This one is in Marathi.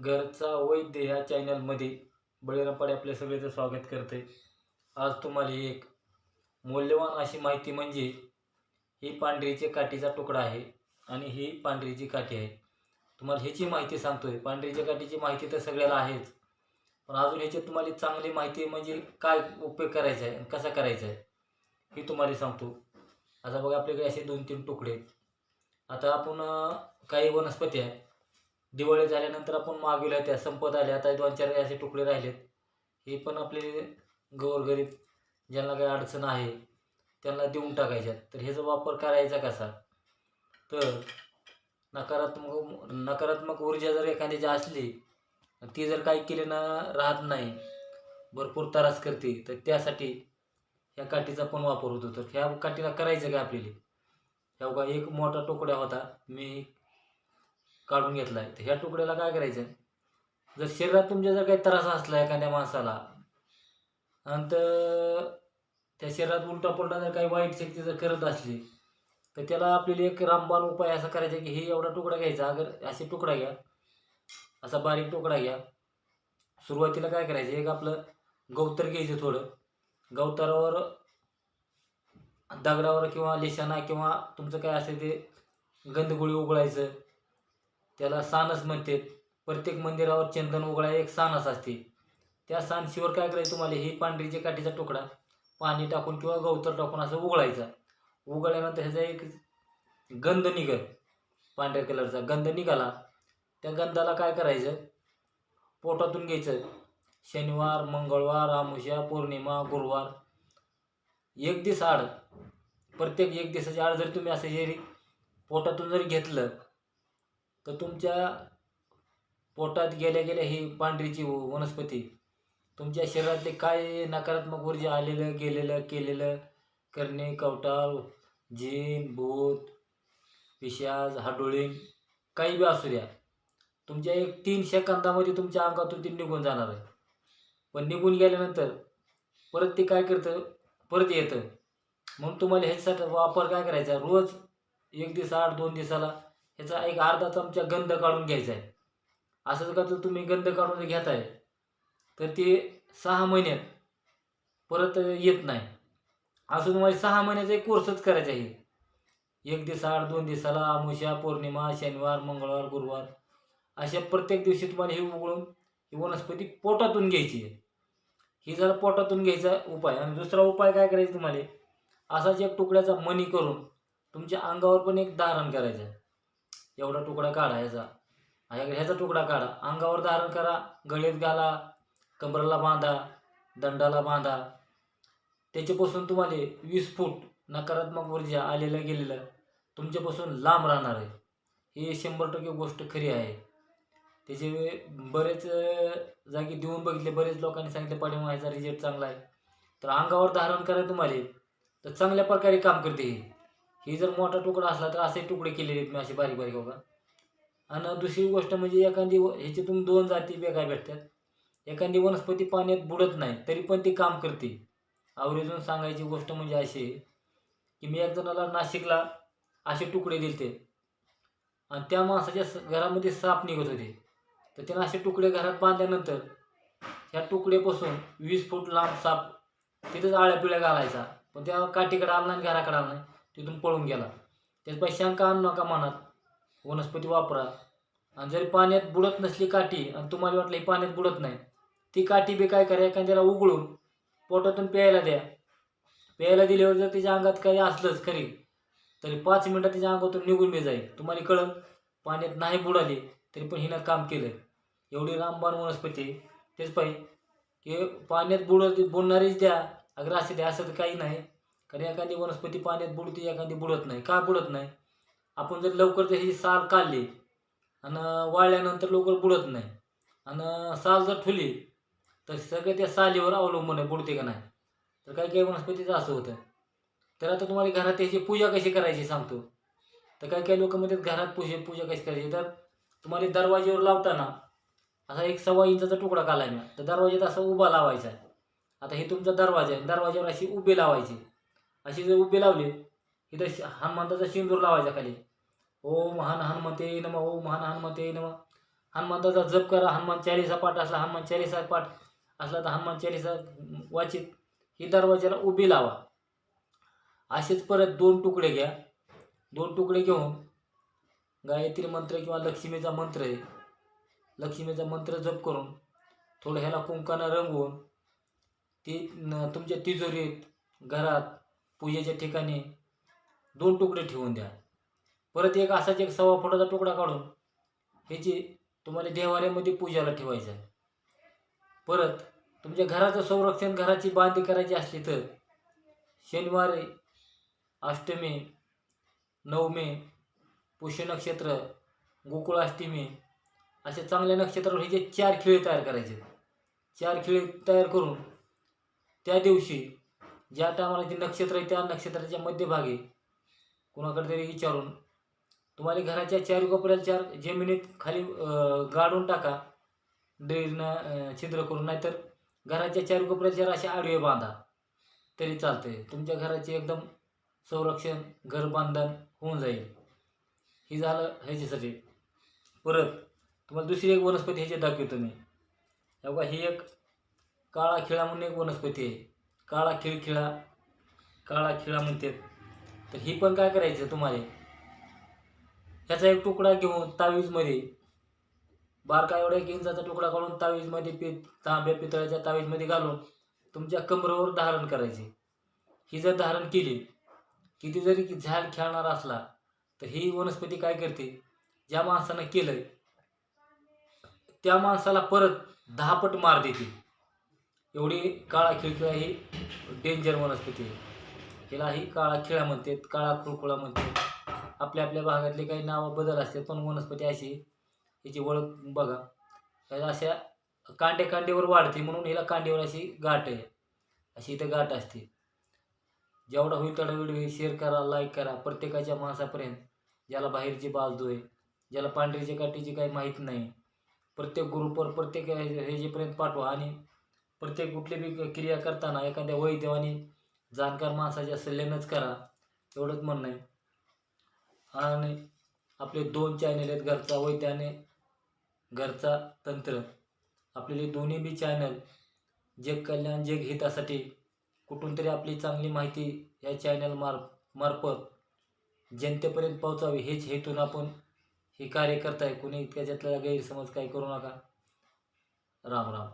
घरचा वैद्य ह्या चॅनलमध्ये बळीरामपाडे आपल्या सगळ्याचं स्वागत करते आज तुम्हाला एक मौल्यवान अशी माहिती म्हणजे ही पांढरीचे काठीचा तुकडा आहे आणि ही पांढरीची काठी आहे. तुम्हाला ह्याची माहिती सांगतोय. पांढरीच्या काठीची माहिती तर सगळ्याला आहेच. पण अजून ह्याची तुम्हाला चांगली माहिती म्हणजे काय उपयोग करायचा आहे कसा करायचा आहे ही तुम्हाला सांगतो. आता बघा आपल्याकडे असे दोन तीन तुकडे आता आपण काही वनस्पती आहे दिवाळी झाल्यानंतर आपण मागवल्या त्या संपत आल्या आता दोन चार असे तुकडे राहिलेत. हे पण आपले गोरगरीब ज्यांना काही अडचण आहे त्यांना देऊन टाकायच्यात. तर ह्याचा वापर करायचा कसा? तर नकारात्मक नकारात्मक ऊर्जा जर एखाद्याची असली ती जर काही केली ना राहत नाही भरपूर त्रास करते तर त्यासाठी ह्या काठीचा पण वापर होतो. तर ह्या काठीला करायचं काय आपल्याला? ह्या बघा एक मोठा तुकडा होता. मी काढून घेतला आहे तर ह्या तुकड्याला काय करायचं? जर शरीरात तुमच्या जर काही त्रास असला एखाद्या माणसाला आणि त्या शरीरात उलटा पुलटा जर काही वाईट शक्ती जर करत असली तर त्याला आपल्याला एक रामबाण उपाय असा करायचा की हे एवढा तुकडा घ्यायचा. अगर असे तुकडा घ्या असा बारीक तुकडा घ्या. सुरुवातीला काय करायचं? एक आपलं गवतर घ्यायचं थोडं. गवतारावर दगडावर किंवा लिशाणा किंवा तुमचं काय असेल ते गंधगुळी उघडायचं त्याला सानस म्हणते. प्रत्येक मंदिरावर चंदन उघडा एक सानस असते. त्या सानशीवर काय करायचं तुम्हाला? ही पांढरीच्या काठीचा तुकडा पाणी टाकून किंवा गवतर टाकून असं उघडायचा. उघडल्यानंतर ह्याचा एक गंध निघल. पांढऱ्या कलरचा गंध निघाला. त्या गंधाला काय करायचं? पोटातून घ्यायचं. शनिवार मंगळवार आमुष्या पौर्णिमा गुरुवार. एक दिवस आड. प्रत्येक एक दिवसाच्या आड जर तुम्ही असं जरी पोटातून जरी घेतलं तर तुमच्या पोटात गेल्या गेल्या ही पांढरीची वनस्पती तुमच्या शरीरातले काय नकारात्मक ऊर्जा आलेलं गेलेलं केलेलं करणे कवटाळ जीन भूत पिशाज हाडोळीन काही बी असू द्या तुमच्या एक तीन सेकंदामध्ये तुमच्या अंगातून ती निघून जाणार आहे. पण निघून गेल्यानंतर परत ते काय करतं? परत येतं. म्हणून तुम्हाला ह्याच्यासाठी वापर काय करायचा? रोज एक दिवस आठ दोन दिवसाला याचा एक अर्धा चमचा गंध काढून घ्यायचा आहे. असंच का तर तुम्ही गंध काढून जर घेताय तर ते सहा महिन्यात परत येत नाही. असं तुम्हाला सहा महिन्याचा एक कोर्सच करायचा आहे. एक दिवसाआड दोन दिवसाला अमावस्या पौर्णिमा शनिवार मंगळवार गुरुवार अशा प्रत्येक दिवशी तुम्हाला हे उघडून ही वनस्पती पोटातून घ्यायची आहे. ही जरा पोटातून घ्यायचा उपाय. आणि दुसरा उपाय काय करायचा तुम्हाला? असाच एक तुकड्याचा मणी करून तुमच्या अंगावर पण एक धारण करायचं आहे. एवढा तुकडा काढा ह्याचा. ह्याचा तुकडा काढा. अंगावर धारण करा. गळीत घाला. कमरेला बांधा. दंडाला बांधा. त्याच्यापासून तुम्हाला वीस फूट नकारात्मक ऊर्जा आलेलं गेलेलं तुमच्यापासून लांब राहणार आहे. ही शंभर टक्के गोष्ट खरी आहे. त्याचे बरेच जागी देऊन बघितले बरेच लोकांनी सांगितले पाठिंबा ह्याचा रिझल्ट चांगला आहे. तर अंगावर धारण करा तुम्हाला. तर चांगल्या प्रकारे काम करते ही. ही जर मोठा तुकडा असला तर असे तुकडे केलेले आहेत मी असे बारीक बारीक बघा आणि दुसरी गोष्ट म्हणजे एखादी व- ह्याच्यातून दोन जाती वेगळ्या भेटतात. एखादी वनस्पती पाण्यात बुडत नाही तरी पण ती काम करते. आवर्जून सांगायची गोष्ट म्हणजे अशी की मी एक जणाला नाशिकला असे तुकडे दिलते. आणि त्या माणसाच्या स- घरामध्ये साप निघत होते. तर त्यानं असे तुकडे घरात बांधल्यानंतर ह्या तुकडेपासून वीस फूट लांब साप तिथंच आळ्या पिळ्या घालायचा. पण त्या काठीकडे आला नाही घराकडे आला नाही. तिथून पळून गेला. त्याच शंका आणू नका मनात वनस्पती वापरा. आणि जरी पाण्यात बुडत नसली काठी आणि तुम्हाला वाटलं ही पाण्यात बुडत नाही ती काठी बी काय करा एखाद्याला उघडून पोटातून प्यायला द्या. प्यायला दिल्यावर जर तिच्या अंगात काही असलंच खरी तरी पाच मिनटात तिच्या अंगातून निघून बी जाईल. तुम्हाला कळलं? पाण्यात नाही बुडाली तरी पण हिनं काम केलं. एवढी रामबाण वनस्पती. तेच पाहिजे की पाण्यात बुडत बुडणारीच द्या अग्र असे द्या असं तर काही नाही. कारण एखादी वनस्पती पाण्यात बुडते एखादी बुडत नाही. का बुडत नाही? आपण जर लवकर जर ही साल काढली आणि वाळल्यानंतर लवकर बुडत नाही आणि साल जर ठुली तर सगळं त्या सालीवर अवलंबून आहे बुडते का नाही? तर काही काही वनस्पतीचं असं होतं. तर आता तुम्हाला घरात त्याची पूजा कशी करायची सांगतो. तर काही काही लोक म्हणतात घरात पूजे पूजा कशी करायची? तर तुम्हाला दरवाजेवर लावताना असा एक सव्वा इंचाचा तुकडा काढला मी तर दरवाज्यात असा उभा लावायचा. आहे आता हे तुमचा दरवाजा आहे. दरवाज्यावर अशी उभी लावायची. अशी जर उभी लावली इथं हनुमंताचा शेंदूर लावायचा खाली. ओम हन हनुमते नम ओम हन हनुमते नम. हनुमंताचा जप करा हनुमान चालिसा पाठ असला हनुमान चालिसा पाठ असला तर हनुमान चालिसा वाचित. ही दरवाजाला उभी लावा. असेच परत दोन तुकडे घ्या. दोन तुकडे घेऊन गायत्री मंत्र किंवा लक्ष्मीचा मंत्र आहे. लक्ष्मीचा मंत्र जप करून थोडं ह्याला कुंकानं रंगवून ती तुमच्या तिजोरीत घरात पूजेच्या ठिकाणी दोन तुकडे ठेवून द्या. परत एक असाच एक सव्वा फुटाचा तुकडा काढून ह्याची तुम्हाला देवालयामध्ये पूजाला ठेवायचं आहे. परत तुमच्या घराचं संरक्षण घराची बांधी करायची असली तर शनिवारी अष्टमी नवमी पुष्य नक्षत्र गोकुळाष्टमी असे चांगल्या नक्षत्रावर हे जे चार खिळे तयार करायचे. चार खिळे तयार करून त्या दिवशी ज्या टायमाला जे नक्षत्र आहे त्या नक्षत्राच्या मध्यभागी कुणाकडे तरी विचारून तुम्हाला घराच्या चार कोपऱ्याला चार जमिनीत खाली गाडून टाका. ड्रिलनं छिद्र करून. नाहीतर घराच्या चार कोपऱ्याला चार असे आडवे बांधा. तरी चालते तुमच्या घराचे एकदम संरक्षण घर बांधण होऊन जाईल. ही झालं ह्याच्यासाठी. परत तुम्हाला दुसरी एक वनस्पती ह्याची दाखवतो मी. बघा ही एक काळा खिळा म्हणून एक वनस्पती आहे. काळा खिळखिळा काळा खिळा म्हणतात. तर ही पण काय करायचं तुम्हाला? ह्याचा एक तुकडा घेऊन तावीजमध्ये बारका एवढा एक इंचाचा तुकडा काढून तावीजमध्ये पि तांब्या पितळ्याच्या तावीजमध्ये घालून तुमच्या कमरेवर धारण करायचे. ही जर धारण केली किती जरी की झाड खेळणार असला तर ही वनस्पती काय करते? ज्या माणसानं केलं त्या माणसाला परत दहा पट मार देते. एवढी काळा खिळखिळा ही डेंजर वनस्पती आहे हिला ही काळा खिळा म्हणतात काळा कुळकुळा म्हणतात. आपल्या आपल्या भागातले काही नावं बदल असतात पण वनस्पती अशी हिची ओळख बघा. ह्या अशा कांडे कांडेवर वाढते म्हणून हिला कांडेवर अशी गाठ आहे. अशी इथं गाठ असते. जेवढा होईल तेवढा व्हिडिओ शेअर करा लाईक करा. प्रत्येकाच्या माणसापर्यंत ज्याला बाहेरची बाजू आहे ज्याला पांढरीच्या काठीची काही माहीत नाही प्रत्येक ग्रुपवर प्रत्येक ह्याच्यापर्यंत पाठवा आणि प्रत्येक कुठली बी क्रिया करताना एखाद्या वैद्य आणि जाणकार माणसाच्या सल्ल्यानंच करा. एवढंच म्हणणं आहे. आणि आपले दोन चॅनल आहेत घरचा वैद्य आणि घरचा तंत्र. आपले दोन्ही बी चॅनल जग कल्याण जग हितासाठी कुठून तरी आपली चांगली माहिती या चॅनल मार मार्फत जनतेपर्यंत पोहोचावी हेच हेतून आपण हे कार्य करताय. कोणी त्याच्यातला गैरसमज काही करू नका. राम राम.